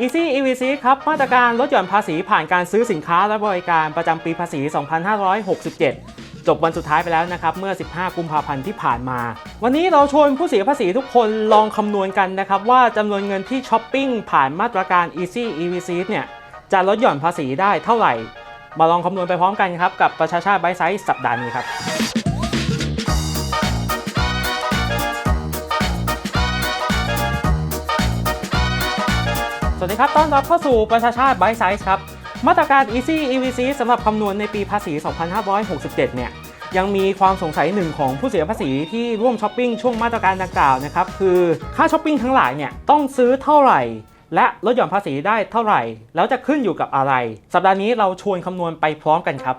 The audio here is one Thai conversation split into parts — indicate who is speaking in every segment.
Speaker 1: Easy EVC ครับมาตรการลดหย่อนภาษีผ่านการซื้อสินค้าและบริการประจำปีภาษี 2567 จบวันสุดท้ายไปแล้วนะครับ เมื่อ 15 กุมภาพันธ์ที่ผ่านมา วันนี้เราชวนผู้เสียภาษีทุกคนลองคำนวณกันนะครับ ว่าจำนวนเงินที่ช้อปปิ้งผ่านมาตรการ Easy EVC เนี่ยจะลดหย่อนภาษีได้เท่าไหร่ มาลองคำนวณไปพร้อมกันครับกับประชาชาติไบไซส์สัปดาห์นี้ครับ วัสดีครับ ต้อนรับเข้าสู่ประชาชาติไบไซส์ครับ มาตรการ Easy EVC สำหรับคำนวณในปีภาษี 2567 เนี่ย ยังมีความสงสัยหนึ่งของผู้เสียภาษีที่ร่วมช้อปปิ้งช่วงมาตรการดังกล่าวนะครับ คือค่าช้อปปิ้งทั้งหลายเนี่ยต้องซื้อเท่าไหร่ และลดหย่อนภาษีได้เท่าไหร่ แล้วจะขึ้นอยู่กับอะไร สัปดาห์นี้เราชวนคำนวณไปพร้อมกันครับ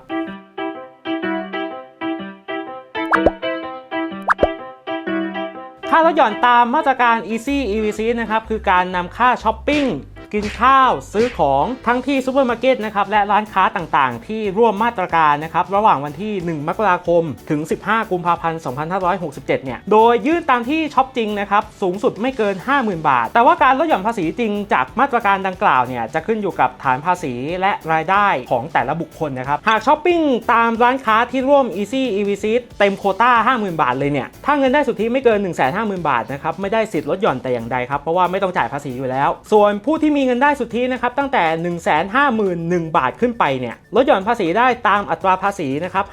Speaker 1: ค่าลดหย่อนตามมาตรการ Easy EVC นะครับ คือการนำค่าช้อปปิ้ง กินข้าว ซื้อของทั้งที่ซูเปอร์มาร์เก็ตนะครับและร้านค้าต่างๆ ที่ร่วมมาตรการนะครับระหว่างวันที่ 1 มกราคม ถึง 15 กุมภาพันธ์ 2567 เนี่ย โดยยื่นตามที่ช็อปจริงนะครับสูงสุดไม่เกิน 50,000 บาท แต่ว่าการลดหย่อนภาษีจริงจากมาตรการดังกล่าวเนี่ยจะขึ้นอยู่กับฐานภาษีและรายได้ของแต่ละบุคคลนะครับหากช้อปปิ้งตามร้านค้าที่ร่วม Easy EVC เต็มโคต้า 50,000 บาทเลยเนี่ยถ้าเงินได้สุทธิไม่เกิน 150,000 บาทนะครับไม่ได้สิทธิ์ลดหย่อนแต่อย่างใดครับเพราะว่าไม่ต้องจ่ายภาษีอยู่แล้ว ส่วนผู้ที่มีเงินได้สุทธินะครับตั้งแต่ 151,000 บาทขึ้นไปเนี่ยลดหย่อนภาษีได้ตามอัตราภาษีนะครับ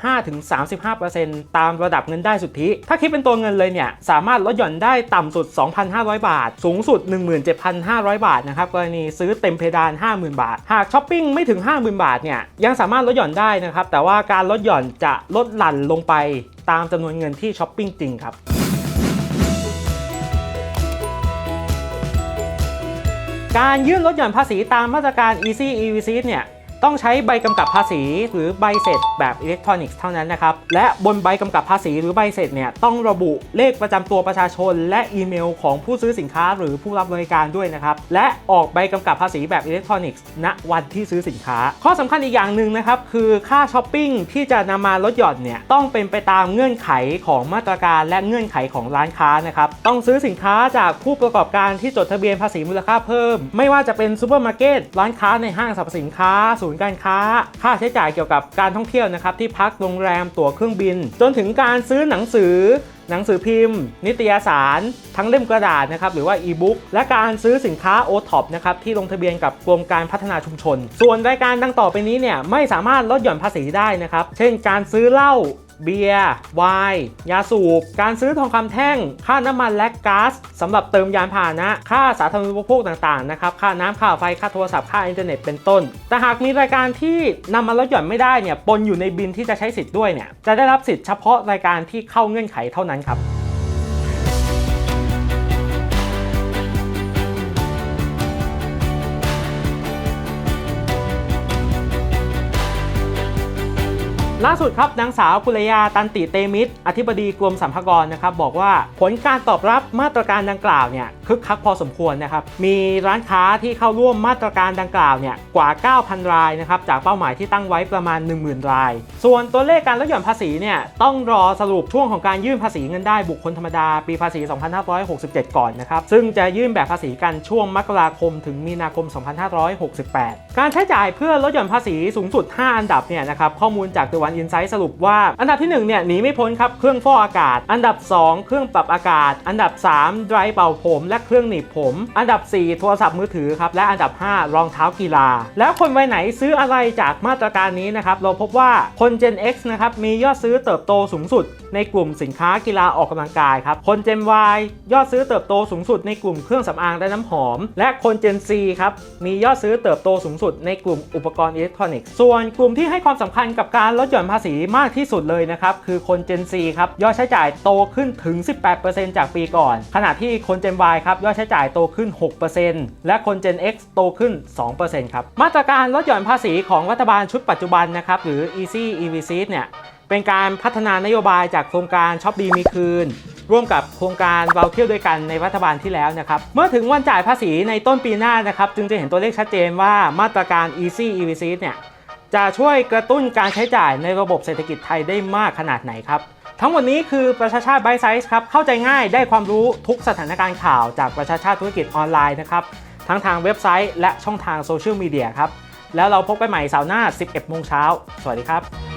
Speaker 1: 5-35%ตามระดับเงินได้สุทธิ ถ้าคิดเป็นตัวเงินเลยเนี่ยสามารถลดหย่อนได้ต่ำสุด 2,500 บาท สูงสุด 17,500 บาทนะครับกรณีซื้อเต็มเพดาน 50,000 บาท หากช้อปปิ้งไม่ถึง 50,000 บาทเนี่ยยังสามารถลดหย่อนได้นะครับแต่ว่าการลดหย่อนจะลดหลั่นลงไปตามจำนวนเงินที่ช้อปปิ้งจริงครับ การยื่นลดหย่อนภาษีตามมาตรการ Easy EVC เนี่ย ต้องใช้ใบกำกับภาษี หรือใบเสร็จแบบอิเล็กทรอนิกส์เท่านั้นนะครับ และบนใบกำกับภาษีหรือใบเสร็จเนี่ยต้องระบุเลขประจำตัวประชาชน และอีเมลของผู้ซื้อสินค้าหรือผู้รับบริการด้วยนะครับ และออกใบกำกับภาษีแบบอิเล็กทรอนิกส์ณวันที่ซื้อสินค้า ข้อสำคัญอีกอย่างหนึ่งนะครับคือค่าช้อปปิ้งที่จะนำมาลดหย่อนเนี่ยต้องเป็นไปตามเงื่อนไขของมาตรการและเงื่อนไขของร้านค้านะครับต้องซื้อสินค้าจากผู้ประกอบการที่จดทะเบียนภาษีมูลค่าเพิ่ม ไม่ว่าจะเป็นซูเปอร์มาร์เก็ตร้านค้าในห้างสรรพสินค้าศูนย์การค้า ค่าใช้จ่ายเกี่ยวกับการท่องเที่ยวนะครับที่พักโรงแรมตั๋วเครื่องบิน จนถึงการซื้อหนังสือ หนังสือพิมพ์ นิตยสาร ทั้งเล่มกระดาษนะครับหรือว่าอีบุ๊กและการซื้อสินค้าโอท็อปนะครับที่ลงทะเบียนกับกรมการพัฒนาชุมชน ส่วนรายการดังต่อไปนี้เนี่ยไม่สามารถลดหย่อนภาษีได้นะครับเช่น การซื้อเหล้า เบียร์ไวน์ยาสูบ การซื้อทองคำแท่ง ค่าน้ำมันและก๊าซสำหรับเติมยานพาหนะ ค่าสาธารณูปโภคต่างๆนะครับ ค่าน้ำค่าไฟ ค่าโทรศัพท์ ค่าอินเทอร์เน็ตเป็นต้น แต่หากมีรายการที่นำมาลดหย่อนไม่ได้เนี่ย ปนอยู่ในบินที่จะใช้สิทธิ์ด้วยเนี่ย จะได้รับสิทธิ์เฉพาะรายการที่เข้าเงื่อนไขเท่านั้นครับ ล่าสุดครับนางสาวกุลยาตันติเตมิตร อธิบดีกรมสรรพากรนะครับบอกว่าผลการตอบรับมาตรการดังกล่าวเนี่ยคึกคักพอสมควรนะครับมีร้านค้าที่เข้าร่วมมาตรการดังกล่าวเนี่ยกว่า 9,000 รายนะครับจากเป้าหมายที่ตั้งไว้ประมาณ 10,000 ราย ส่วนตัวเลขการลดหย่อนภาษีเนี่ยต้องรอสรุปช่วงของการยื่นภาษีเงินได้บุคคลธรรมดาปีภาษี 2567 ก่อนนะครับซึ่งจะยื่นแบบภาษีกันช่วงมกราคม ถึงมีนาคม 2568 การใช้จ่ายเพื่อลดหย่อนภาษีสูงสุด 5 อันดับเนี่ยนะครับข้อมูลจาก The One Insight สรุปว่า อันดับที่ 1 เนี่ย หนีไม่พ้นครับ เครื่องฟอกอากาศ อันดับ 2 เครื่องปรับอากาศ อันดับ 3 ไดรเป่าผม และเครื่องหนีบผม อันดับ 4 โทรศัพท์มือถือครับ และอันดับ 5 รองเท้ากีฬา แล้วคนวัยไหนซื้ออะไรจากมาตรการนี้นะครับ เราพบว่าคน Gen X นะครับ มียอดซื้อเติบโตสูงสุด ในกลุ่มสินค้ากีฬาออกกำลังกายครับ คน Gen Y ยอดซื้อเติบโตสูงสุด ในกลุ่มเครื่องสำอางและน้ำหอม และคน Gen Z ครับ มียอดซื้อเติบโตสูงสุด ในกลุ่มอุปกรณ์อิเล็กทรอนิกส์ ส่วนกลุ่มที่ให้ความสำคัญกับการลดหย่อนภาษีมากที่สุดเลยนะครับคือคน Gen Z ครับยอดใช้จ่ายโตขึ้นถึง 18%จากปีก่อน ขณะที่คน Gen Y ครับยอดใช้จ่ายโตขึ้น 6%และคน Gen X โตขึ้น 2%ครับมาตรการลดหย่อนภาษีของรัฐบาลชุดปัจจุบันนะครับหรือ Easy EVC เนี่ยเป็นการพัฒนานโยบายจากโครงการช็อปดีมีคืน ร่วมกับโครงการเราเที่ยวด้วยกันในรัฐบาลที่แล้วนะครับ เมื่อถึงวันจ่ายภาษีในต้นปีหน้านะครับ จึงจะเห็นตัวเลขชัดเจนว่ามาตรการ Easy EVC เนี่ย จะช่วยกระตุ้นการใช้จ่ายในระบบเศรษฐกิจไทยได้มากขนาดไหนครับ ทั้งหมดนี้คือประชาชาติไบไซส์ครับ เข้าใจง่ายได้ความรู้ทุกสถานการณ์ข่าวจากประชาชาติธุรกิจออนไลน์นะครับ ทั้งทางเว็บไซต์และช่องทางโซเชียลมีเดียครับ แล้วเราพบกันใหม่เสาร์หน้า 11 โมงเช้า สวัสดีครับ